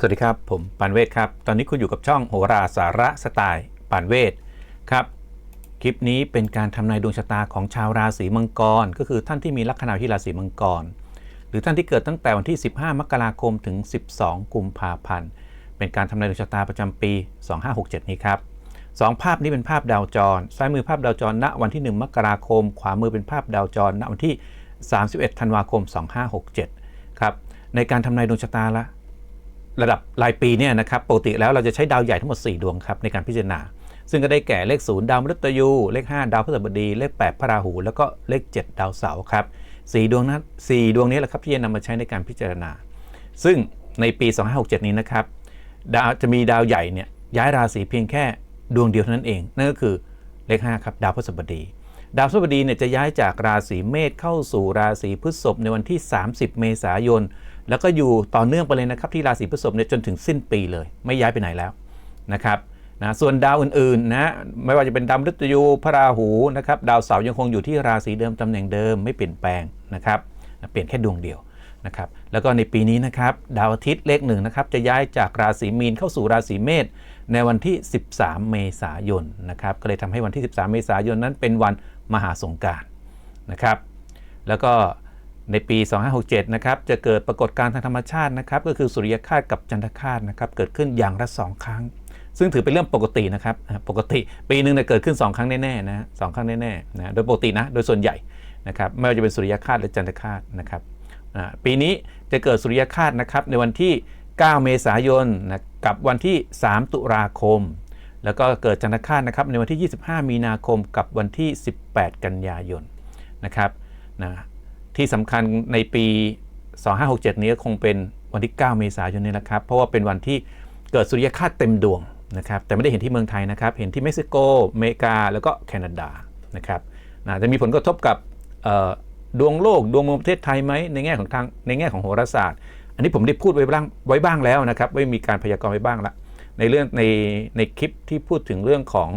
สวัสดีครับ ผมปานเวทครับ ตอนนี้คุณอยู่กับช่องโหราสาระสไตล์ปานเวทครับ คลิปนี้เป็นการทำนายดวงชะตาของชาวราศีมังกร ก็คือท่านที่มีลัคนาที่ราศีมังกร หรือท่านที่เกิดตั้งแต่วันที่ 15 มกราคมถึง 12 กุมภาพันธ์ เป็นการทำนายดวงชะตาประจำปี 2567 นี้ครับสองภาพนี้เป็นภาพดาวจร ซ้ายมือภาพดาวจร ณ วันที่ 1 มกราคม ขวามือเป็นภาพดาวจร ณ วันที่ 31 ธันวาคม 2567 ครับ ในการทำนายดวงชะตาละ ระดับรายปีเนี่ยนะครับปกติแล้วเราจะใช้ดาวใหญ่ทั้งหมด 4 ดวงครับในการพิจารณา ซึ่งก็ได้แก่เลข 0 ดาวมฤตยู เลข 5 ดาวพฤหัสบดี เลข 8 พระราหู แล้วก็เลข 7 ดาวเสาร์ครับสดวงนั้นสี่ดวงนี้แหละครับที่จะนำมาใช้ในการพิจารณา ซึ่งในปี 2567 นี้นะครับดาวจะมีดาวใหญ่เนี่ยย้ายราศีเพียงแค่ดวงเดียวเท่านั้นเอง นั่นก็คือเลข 5 ครับ ดาวพฤหัสบดี ดาวพฤหัสบดีเนี่ยจะย้ายจากราศีเมษเข้าสู่ราศีพฤษภในวันที่ 30 เมษายน แล้วก็อยู่ต่อเนื่องไปเลยนะครับที่ราศีพฤษภเนี่ยจนถึงสิ้นปีเลย ไม่ย้ายไปไหนแล้วนะครับนะส่วนดาวอื่นๆนะไม่ว่าจะเป็นดาวฤตยูพระราหูนะครับดาวเสาร์ยังคงอยู่ที่ราศีเดิมตำแหน่งเดิมไม่เปลี่ยนแปลงนะครับเปลี่ยนแค่ดวงเดียวนะครับแล้วก็ในปีนี้นะครับดาวอาทิตย์เลขหนึ่งนะครับจะย้ายจากราศีมีนเข้าสู่ราศีเมษในวันที่ 13 เมษายนนะครับก็เลยทำให้วันที่ 13 เมษายนนั้นเป็นวันมหาสงการนะครับแล้วก็ ในปี 2567 นะครับ จะเกิดปรากฏการณ์ทางธรรมชาตินะครับ ก็คือสุริยคราสกับจันทคราสนะครับ เกิดขึ้นอย่างละสองครั้ง ซึ่งถือเป็นเรื่องปกตินะครับ ปกติปีหนึ่งเนี่ยเกิดขึ้น 2 ครั้งแน่ๆนะสองครั้งแน่ๆนะโดยปกตินะ โดยส่วนใหญ่นะครับ ไม่ว่าจะเป็นสุริยคราสหรือจันทคราสนะครับ ปีนี้จะเกิดสุริยคราสนะครับในวันที่ 9 เมษายนนะกับวันที่ 3 ตุลาคม แล้วก็เกิดจันทคราสนะครับในวันที่ 25 มีนาคมกับวันที่ 18 กันยายนนะครับนะ ที่สำคัญในปี 2567 นี้ก็คงเป็นวันที่ 9 เมษายนนี้นะครับ เพราะว่าเป็นวันที่เกิดสุริยคราสเต็มดวงนะครับแต่ไม่ได้เห็นที่เมืองไทยนะครับ เห็นที่เม็กซิโกอเมริกา แล้วก็แคนาดานะครับนะจะมีผลกระทบกับดวงโลกดวงเมืองประเทศไทยไหมในแง่ของทางในแง่ของโหราศาสตร์ อันนี้ผมได้พูดไว้บ้างไว้บ้างแล้วนะครับไม่มีการพยากรณ์ไว้บ้างละในเรื่องในในคลิปที่พูดถึงเรื่องของ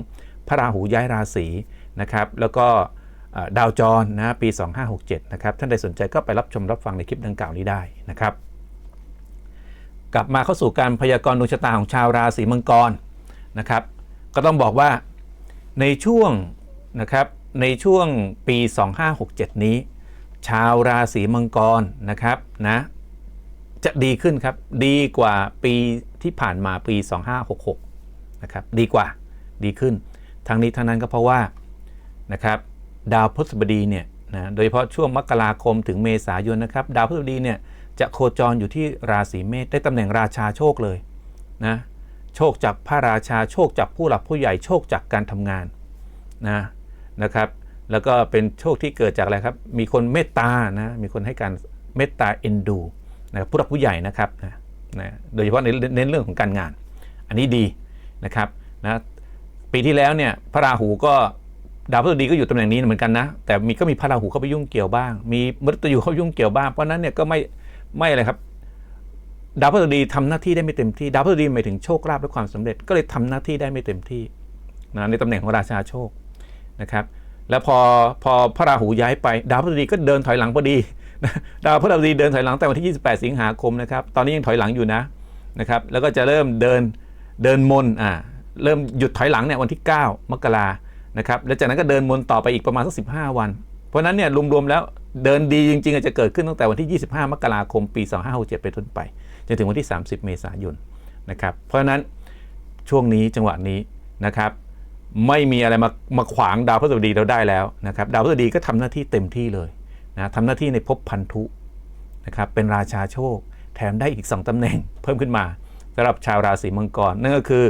พระราหูย้ายราศีนะครับ แล้วก็ ดาวจรนะปี 2567 นะครับ ท่านใดสนใจก็ไปรับชมรับฟังในคลิปดังกล่าวนี้ได้นะครับ กลับมาเข้าสู่การพยากรณ์ดวงชะตาของชาวราศีมังกรนะครับ ก็ต้องบอกว่าในช่วงนะครับในช่วงปี 2567 นี้ ชาวราศีมังกรนะครับนะจะดีขึ้นครับดีกว่าปีที่ผ่านมาปี 2566 นะครับดีกว่าดีขึ้น ทั้งนี้ทั้งนั้นก็เพราะว่านะครับ ดาวพฤหัสบดีเนี่ยนะโดยเฉพาะช่วงมกราคมถึงเมษายนนะครับ ดาวพฤหัสบดีเนี่ยจะโคจรอยู่ที่ราศีเมษได้ตำแหน่งราชาโชคเลยนะโชคจากพระราชาโชคจากผู้หลักผู้ใหญ่โชคจากการทำงานนะนะครับ แล้วก็เป็นโชคที่เกิดจากอะไรครับ มีคนเมตตานะมีคนให้การเมตตาเอ็นดูนะผู้หลักผู้ใหญ่นะครับนะนะโดยเฉพาะในเน้นเรื่องของการงาน อันนี้ดีนะครับนะปีที่แล้วเนี่ยพระราหูก็ ดาวพฤหัสบดีก็อยู่ตำแหน่งนี้เหมือนกันนะ แต่มีก็มีพระราหูเข้าไปยุ่งเกี่ยวบ้าง มีมฤตยูเข้ายุ่งเกี่ยวบ้าง เพราะนั้นเนี่ยก็ไม่ไม่อะไรครับ ดาวพฤหัสบดีทำหน้าที่ได้ไม่เต็มที่ ดาวพฤหัสบดีหมายถึงโชคลาภและความสำเร็จ ก็เลยทำหน้าที่ได้ไม่เต็มที่นะในตำแหน่งของราชาโชคนะครับ แล้วพอพอพระราหูย้ายไป ดาวพฤหัสบดีก็เดินถอยหลังพอดี ดาวพฤหัสบดีเดินถอยหลังแต่วันที่ 28 สิงหาคมนะครับ ตอนนี้ยังถอยหลังอยู่นะนะครับ แล้วก็จะเริ่มเดินเดินมนอ่าเริ่มหยุดถอยหลังเนี่ยวันที่ 9 มกรา นะครับแล้วจากนั้นก็เดินมนต่อไปอีกประมาณสักสิวัน เพราะนั้นเนี่ยรวมๆแล้วเดินดีจริงๆ จะเกิดขึ้นตั้งแต่วันที่ 25 มกราคม ปี 2567ไปต้นไป จนถึงวันที่ 30 เมษายนนะครับเพราะฉะนั้นช่วงนี้จังหวะนี้นะครับไม่มีอะไรมามาขวางดาวพฤหัสบดีเราได้แล้วนะครับดาวพฤหัสบดีก็ทำหน้าที่เต็มที่เลยนะทำหน้าที่ในภพพันธุนะครับเป็นราชาโชค แถมได้อีก 2ตำแหน่งเพิ่มขึ้นมาสำหรับชาวราศีมังกร นั่นก็คือ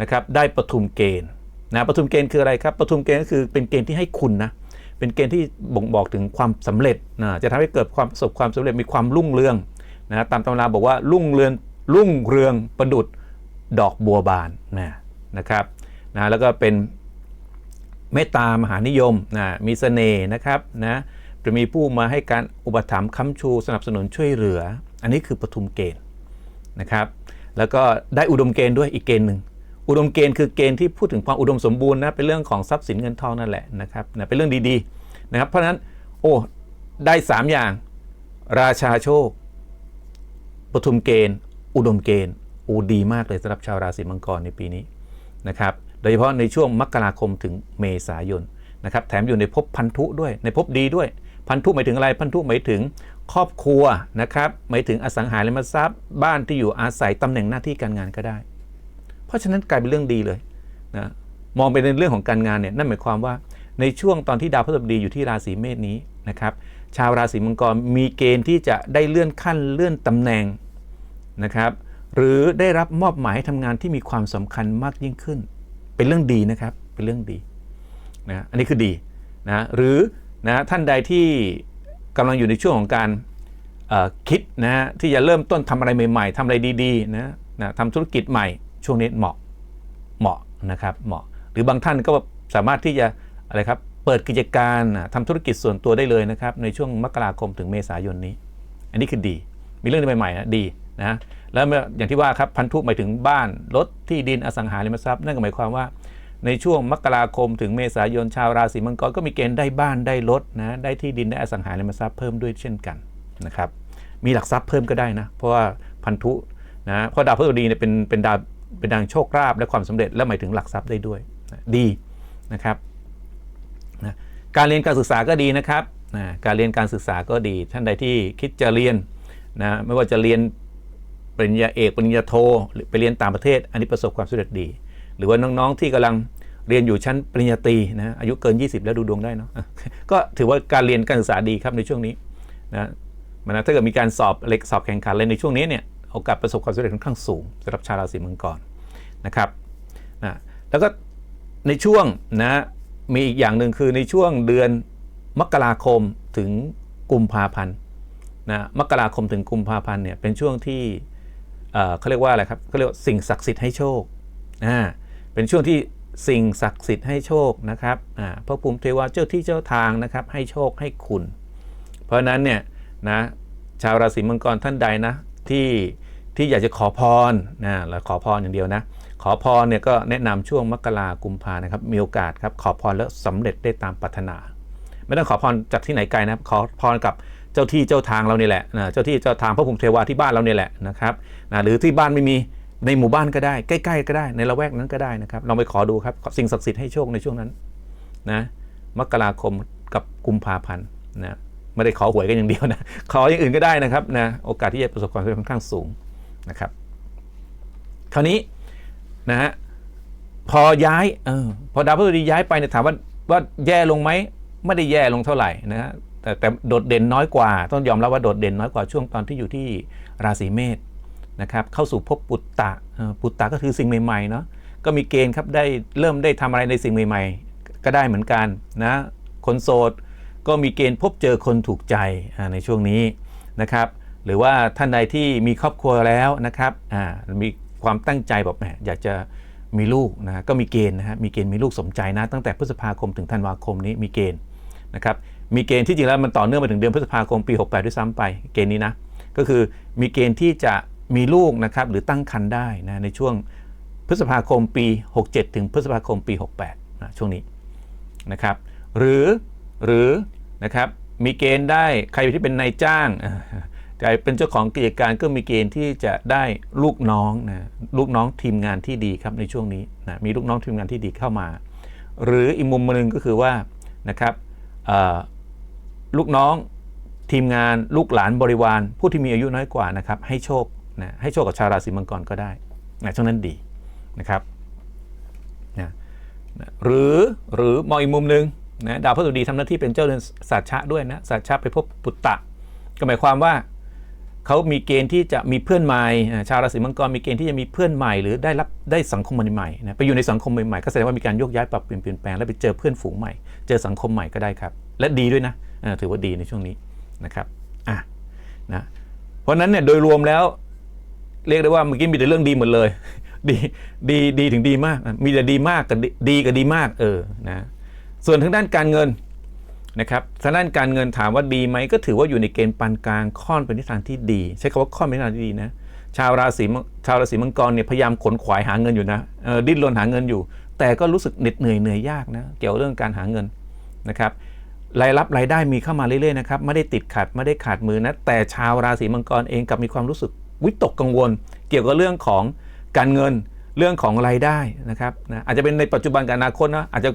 นะครับได้ปทุมเกณฑ์ นะปทุมเกณฑ์คืออะไรครับปทุมเกณฑ์ก็คือเป็นเกณฑ์ที่ให้คุณนะเป็นเกณฑ์ที่บ่งบอกถึงความสำเร็จนะจะทำให้เกิดความประสบความสำเร็จมีความรุ่งเรืองนะตามตำราบอกว่ารุ่งเรืองรุ่งเรืองประดุดดอกบัวบานนะนะครับนะแล้วก็เป็นเมตตามหานิยมนะมีเสน่ห์นะครับนะจะมีผู้มาให้การอุปถัมภ์ค้ำชูสนับสนุนช่วยเหลือ อันนี้คือปทุมเกณฑ์นะครับ แล้วก็ได้อุดมเกณฑ์ด้วยอีกเกณฑ์หนึ่ง อุดมเกณฑ์คือเกณฑ์ที่พูดถึงความอุดมสมบูรณ์นะเป็นเรื่องของทรัพย์สินเงินทองนั่นแหละนะครับนะเป็นเรื่องดีๆนะครับ เพราะฉะนั้นโอ้ได้ 3 อย่าง ราชาโชคปทุมเกณฑ์ อุดมเกณฑ์อูดีมากเลยสำหรับชาวราศีมังกรในปีนี้นะครับโดยเฉพาะในช่วงมกราคมถึงเมษายนนะครับแถมอยู่ในภพพันธุด้วยในภพดีด้วย พันธุหมายถึงอะไรพันธุหมายถึงครอบครัวนะครับหมายถึงอสังหาริมทรัพย์ บ้านที่อยู่อาศัยตำแหน่งหน้าที่การงานก็ได้ ราะฉะนั้นกลายเป็นเรื่องดีเลยนะมองไปในเรื่องของการงานเนี่ยนั่นหมายความว่าในช่วงตอนที่ดาวพฤหัสบดีอยู่ที่ราศีเมษนี้นะครับชาวราศีมังกรมีเกณฑ์ที่จะได้เลื่อนขั้นเลื่อนตำแหน่งนะครับหรือได้รับมอบหมายให้ทำงานที่มีความสำคัญมากยิ่งขึ้น เป็นเรื่องดีนะครับเป็นเรื่องดีนะอันนี้คือดีนะหรือนะท่านใดที่กำลังอยู่ในช่วงของการคิดนะฮะที่จะเริ่มต้นทำอะไรใหม่ ๆทำอะไรดีๆนะนะทำธุรกิจใหม่ ช่วงนี้เหมาะเหมาะนะครับเหมาะ หรือบางท่านก็สามารถที่จะอะไรครับเปิดกิจการอะทำธุรกิจส่วนตัวได้เลยนะครับ ในช่วงมกราคมถึงเมษายนนี้ อันนี้คือดี มีเรื่องใหม่ๆนะดีนะแล้วออย่างที่ว่าครับพันธุหมายถึงบ้านรถที่ดินอสังหาริมทรัพย์นั่นก็หมายความว่าในช่วงมกราคมถึงเมษายนชาวราศีมังกรก็มีเกณฑ์ได้บ้านได้รถนะได้ที่ดินได้อสังหาริมทรัพย์เพิ่มด้วยเช่นกันนะครับมีหลักทรัพย์เพิ่มก็ได้นะเพราะว่าพันธุนะเพราะดาวพฤหัสบดีเนี่ยเป็นเป็นดาว เป็นดาวโชคลาภและความสำเร็จและหมายถึงหลักทรัพย์ได้ด้วยดีนะครับนะการเรียนการศึกษาก็ดีนะครับนะการเรียนการศึกษาก็ดี ท่านใดที่คิดจะเรียนนะไม่ว่าจะเรียนปริญญาเอกปริญญาโทหรือไปเรียนต่างประเทศ อันนี้ประสบความสำเร็จดี หรือว่าน้องๆที่กำลังเรียนอยู่ชั้นปริญญาตรีนะอายุเกิน 20 แล้วดูดวงได้เนาะก็ถือว่าการเรียนการศึกษาดีครับในช่วงนี้นะมันถ้าเกิดมีการสอบเล็กสอบแข่งขันอะไรในช่วงนี้เนี่ย โอกาสประสบความสำเร็จค่อนข้างสูงสำหรับชาวราศีมังกรนะครับนะแล้วก็ในช่วงนะมีอีกอย่างหนึ่งคือในช่วงเดือนมกราคมถึงกุมภาพันธ์นะมกราคมถึงกุมภาพันธ์เนี่ยเป็นช่วงที่เขาเรียกว่าอะไรครับเขาเรียกสิ่งศักดิ์สิทธิ์ให้โชคอ่าเป็นช่วงที่สิ่งศักดิ์สิทธิ์ให้โชคนะครับอ่าพระภูมิเทวาเจ้าที่เจ้าทางนะครับให้โชคให้คุณ เพราะนั้นเนี่ยนะชาวราศีมังกรท่านใดนะที่ ที่อยากจะขอพรนะแล้วขอพรอย่างเดียวนะ ขอพรเนี่ยก็แนะนำช่วงมกรากุมภานะครับ มีโอกาสครับขอพรแล้วสำเร็จได้ตามปรารถนา ไม่ต้องขอพรจากที่ไหนไกลนะขอพรกับเจ้าที่เจ้าทางเรานี่แหละนะเจ้าที่เจ้าทางพระภูมิเทวาที่บ้านเราเนี่ยแหละนะครับนะหรือที่บ้านไม่มีในหมู่บ้านก็ได้ ใกล้ๆก็ได้ในละแวกนั้นก็ได้นะครับลองไปขอดูครับสิ่งศักดิ์สิทธิ์ให้โชคในช่วงนั้นนะมกราคมกับกุมภาพันธ์นะไม่ได้ขอหวยกันอย่างเดียวนะขออย่างอื่นก็ได้นะครับนะโอกาสที่จะประสบความสำเร็จค่อนข้างสูง นะครับคราวนี้นะฮะพอย้ายเออพอดาวพฤหัสบดีย้ายไปเนี่ยถามว่าว่าแย่ลงไหมไม่ได้แย่ลงเท่าไหร่นะฮะแต่แต่โดดเด่นน้อยกว่า ต้องยอมรับว่าโดดเด่นน้อยกว่าช่วงตอนที่อยู่ที่ราศีเมษนะครับเข้าสู่ภพปุตตะปุตตะก็คือสิ่งใหม่ๆเนาะก็มีเกณฑ์ครับได้เริ่มได้ทำอะไรในสิ่งใหม่ ๆ ก็ได้เหมือนกันนะคนโสดก็มีเกณฑ์พบเจอคนถูกใจในช่วงนี้นะครับ หรือว่าท่านใดที่มีครอบครัวแล้วนะครับมีความตั้งใจแบบแหมอยากจะมีลูกนะก็มีเกณฑ์นะฮะมีเกณฑ์มีลูกสมใจนะตั้งแต่พฤษภาคมถึงธันวาคมนี้มีเกณฑ์นะครับมีเกณฑ์ที่จริงแล้วมันต่อเนื่องไปถึงเดือนพฤษภาคมปี 68 ด้วยซ้ำไปเกณฑ์นี้นะก็คือมีเกณฑ์ที่จะมีลูกนะครับหรือตั้งครรภ์ได้นะในช่วงพฤษภาคมปี 67 ถึงพฤษภาคมปี 68นะช่วงนี้นะครับหรือหรือนะครับมีเกณฑ์ได้ใครที่เป็นนายจ้าง กลายเป็นเจ้าของกิจการก็มีเกณฑ์ที่จะได้ลูกน้องนะลูกน้องทีมงานที่ดีครับในช่วงนี้นะมีลูกน้องทีมงานที่ดีเข้ามา หรืออีกมุมหนึ่งก็คือว่านะครับลูกน้องทีมงานลูกหลานบริวาร ผู้ที่มีอายุน้อยกว่านะครับให้โชคนะให้โชคกับชาวราศีมังกรก็ได้นะช่วงนั้นดีนะครับนะนะหรือหรือมองอีกมุมหนึ่งนะดาวพฤหัสบดีทำหน้าที่เป็นเจ้าเรือนสัตชะด้วยนะสัตชะไปพบปุตตะ ก็หมายความว่า เขามีเกณฑ์ที่จะมีเพื่อนใหม่ชาวราศีมังกรมีเกณฑ์ที่จะมีเพื่อนใหม่ หรือได้รับได้สังคมใหม่ๆนะไปอยู่ในสังคมใหม่ๆก็แสดงว่ามีการโยกย้ายปรับเปลี่ยนเปลี่ยนแปลงแล้วไปเจอเพื่อนฝูงใหม่ เจอสังคมใหม่ก็ได้ครับ และดีด้วยนะถือว่าดีในช่วงนี้นะครับอะนะเพราะนั้นเนี่ยโดยรวมแล้ว เรียกได้ว่าเมื่อกี้มีแต่เรื่องดีหมดเลย ดีดีดีถึงดีมาก มีแต่ดีมากกับดีดีกับดีมากเออนะส่วนทางด้านการเงิน นะครับทางด้านการเงินถามว่าดีไหมก็ถือว่าอยู่ในเกณฑ์ปานกลางค่อนเป็นทิศทางที่ดี ใช้คำว่าค่อนเป็นทิศทางที่ดีนะชาวราศีชาวราศีมังกรเนี่ยพยายามขนขวายหาเงินอยู่นะดิ้นรนหาเงินอยู่ แต่ก็รู้สึกเหน็ดเหนื่อยเหนื่อยยากนะเกี่ยวเรื่องการหาเงินนะครับรายรับรายได้มีเข้ามาเรื่อยๆนะครับไม่ได้ติดขัดไม่ได้ขาดมือนะแต่ชาวราศีมังกรเองกลับมีความรู้สึกวิตกกังวล เกี่ยวกับเรื่องของการเงินเรื่องของรายได้นะครับนะอาจจะเป็นในปัจจุบันกับอนาคตนะอาจจะ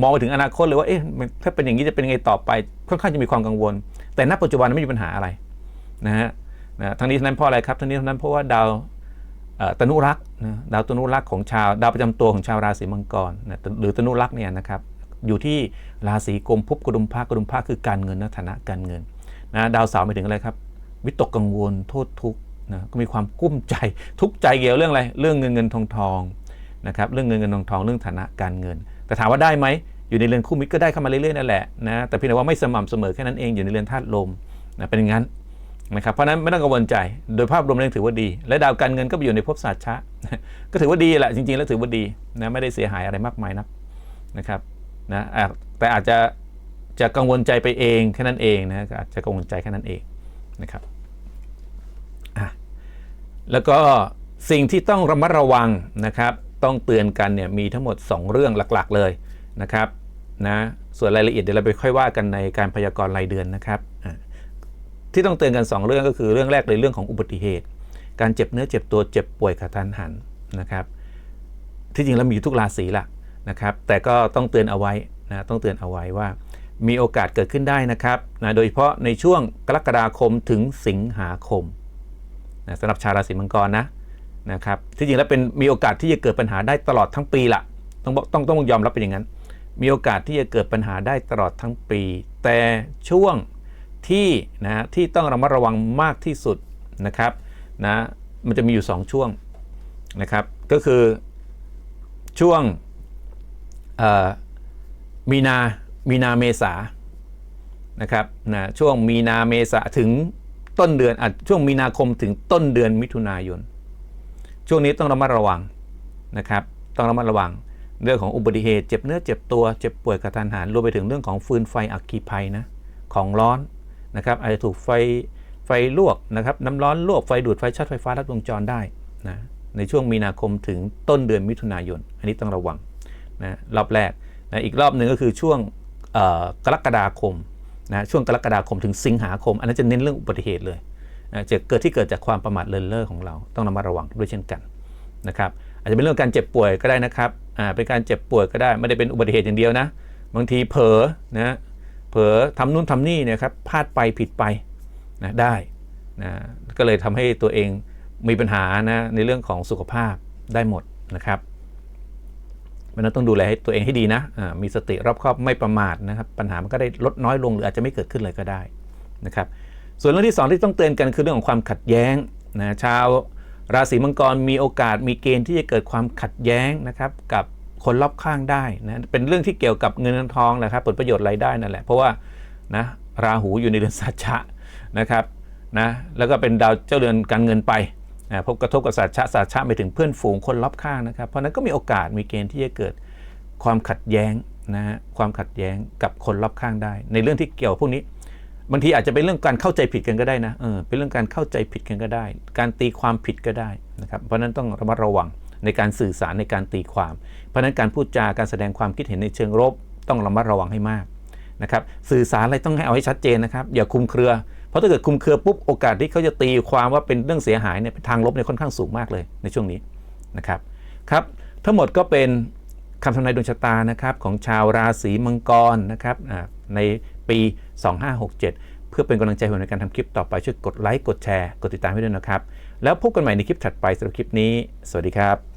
มองไปถึงอนาคตเลยว่าเอ๊ะมันถ้าเป็นอย่างนี้จะเป็นยังไงต่อไปค่อนข้างจะมีความกังวล แต่ณปัจจุบันไม่มีปัญหาอะไรนะฮะนะทั้งนี้ทั้งนั้นเพราะอะไรครับทั้งนี้ทั้งนั้นเพราะว่าดาวตนุรักษ์นะดาวตนุรักษ์ของชาวดาวประจำตัวของชาวราศีมังกรนะหรือตนุรักษ์เนี่ยนะครับอยู่ที่ราศีกุมภพกุดุมภาคกุดุมภาคคือการเงินนะฐานะการเงินนะดาวเสาร์ไปถึงอะไรครับวิตกกังวลโทษทุกข์นะก็มีความกุ้มใจทุกข์ใจเกี่ยวเรื่องอะไรเรื่องเงินเงินทองทองนะครับเรื่องเงินเงินทองทองเรื่องฐานะการเงิน แต่ถามว่าได้ไหมอยู่ในเรือนคู่มิตรก็ได้เข้ามาเรื่อยๆนั่นแหละนะแต่เพียงแต่ว่าไม่สม่ำเสมอแค่นั้นเองอยู่ในเรือนธาตุลมนะเป็นอย่างนั้นนะครับเพราะนั้นไม่ต้องกังวลใจ โดยภาพรวมแล้วถือว่าดี และดาวการเงินก็ไปอยู่ในภพศาสตร์ชะ ก็ถือว่าดีแหละจริงๆ แล้วถือว่าดีนะไม่ได้เสียหายอะไรมากมายนักนะครับนะแต่อาจจะจะกังวลใจไปเองแค่นั้นเองนะอาจจะกังวลใจแค่นั้นเองนะครับอะแล้วก็สิ่งที่ต้องระมัดระวังนะครับ ต้องเตือนกันเนี่ยมีทั้งหมด 2 เรื่องหลักๆเลยนะครับนะส่วนรายละเอียดเดี๋ยวเราไปค่อยว่ากันในการพยากรณ์รายเดือนนะครับที่ต้องเตือนกัน 2 เรื่องก็คือเรื่องแรกเลยเรื่องของอุบัติเหตุ การเจ็บเนื้อเจ็บตัวเจ็บป่วยกระทันหันนะครับที่จริงแล้วมีอยู่ทุกราศีละนะครับแต่ก็ต้องเตือนเอาไว้นะต้องเตือนเอาไว้ว่า มีโอกาสเกิดขึ้นได้นะครับนะโดยเฉพาะในช่วงกรกฎาคมถึงสิงหาคมนะสำหรับชาวราศีมังกรนะ นะครับที่จริงแล้วเป็นมีโอกาสที่จะเกิดปัญหาได้ตลอดทั้งปีละต้องบอกต้องต้องยอมรับเป็นอย่างนั้น มีโอกาสที่จะเกิดปัญหาได้ตลอดทั้งปี แต่ช่วงที่นะที่ต้องระมัดระวังมากที่สุดนะครับนะมันจะมีอยู่ 2 ช่วงนะครับก็คือช่วงมีนา มีนาเมษานะครับนะช่วงมีนาเมษาถึงต้นเดือนอช่วงมีนาคมถึงต้นเดือนมิถุนายน ช่วงนี้ต้องระมัดระวังนะครับ ต้องระมัดระวังเรื่องของอุบัติเหตุ เจ็บเนื้อเจ็บตัว เจ็บป่วยกระทันหันรวมไปถึงเรื่องของฟืนไฟอัคคีภัยนะ ของร้อนนะครับ อาจจะถูกไฟไฟลวกนะครับ น้ำร้อนลวกไฟดูดไฟช็อตไฟฟ้าลัดวงจรได้นะในช่วงมีนาคมถึงต้นเดือนมิถุนายน อันนี้ต้องระวังนะรอบแรกนะอีกรอบหนึ่งก็คือช่วงกรกฎาคมนะช่วงกรกฎาคมถึงสิงหาคม อันนั้นจะเน้นเรื่องอุบัติเหตุเลย จะเกิดที่เกิดจากความประมาทเลินเล่อของเราต้องระมัดระวังด้วยเช่นกันนะครับอาจจะเป็นเรื่องการเจ็บป่วยก็ได้นะครับเป็นการเจ็บป่วยก็ได้ไม่ได้เป็นอุบัติเหตุอย่างเดียวนะบางทีเผลอนะเผลอทำนู่นทำนี่นี่ยครับพลาดไปผิดไปนะได้นะก็เลยทำให้ตัวเองมีปัญหานะในเรื่องของสุขภาพได้หมดนะครับเพราะนั้นต้องดูแลให้ตัวเองให้ดีนะอ่ามีสติรอบคอบไม่ประมาทนะครับ ปัญหามันก็ได้ลดน้อยลงหรืออาจจะไม่เกิดขึ้นเลยก็ได้นะครับ ส่วนเรื่องที่สองที่ต้องเตือนกันคือเรื่องของความขัดแย้งนะชาวราศีมังกรมีโอกาสมีเกณฑ์ที่จะเกิดความขัดแย้งนะครับกับคนรอบข้างได้นะเป็นเรื่องที่เกี่ยวกับเงินทองแหละครับผลประโยชน์รายได้นั่นแหละเพราะว่านะราหูอยู่ในเดือนสัจฉะนะครับนะแล้วก็เป็นดาวเจ้าเรือนการเงินไปนะพบกระทบกับสัจฉะสัจฉะไปถึงเพื่อนฝูงคนรอบข้างนะครับ เพราะฉะนั้นก็มีโอกาสมีเกณฑ์ที่จะเกิดความขัดแย้งนะฮะความขัดแย้งกับคนรอบข้างได้ ในเรื่องที่เกี่ยวพวกนี้ บางทีอาจจะเป็นเรื่องการเข้าใจผิดกันก็ได้นะเออเป็นเรื่องการเข้าใจผิดกันก็ได้ การตีความผิดก็ได้นะครับเพราะนั้นต้องระมัดระวังในการสื่อสารในการตีความ เพราะนั้นการพูดจาการแสดงความคิดเห็นในเชิงลบต้องระมัดระวังให้มากนะครับสื่อสารอะไรต้องให้เอาให้ชัดเจนนะครับอย่าคุมเครือ เพราะถ้าเกิดคุมเครือปุ๊บโอกาสที่เขาจะตีความว่าเป็นเรื่องเสียหายเนี่ยทางลบเนี่ยค่อนข้างสูงมากเลยในช่วงนี้นะครับครับทั้งหมดก็เป็นคำทำนายดวงชะตานะครับของชาวราศีมังกรนะครับใน ปี 2567 เพื่อเป็นกำลังใจให้ผมในการทำคลิปต่อไปช่วยกดไลค์กดแชร์ กดติดตามให้ด้วยนะครับ แล้วพบกันใหม่ในคลิปถัดไปสำหรับคลิปนี้ สวัสดีครับ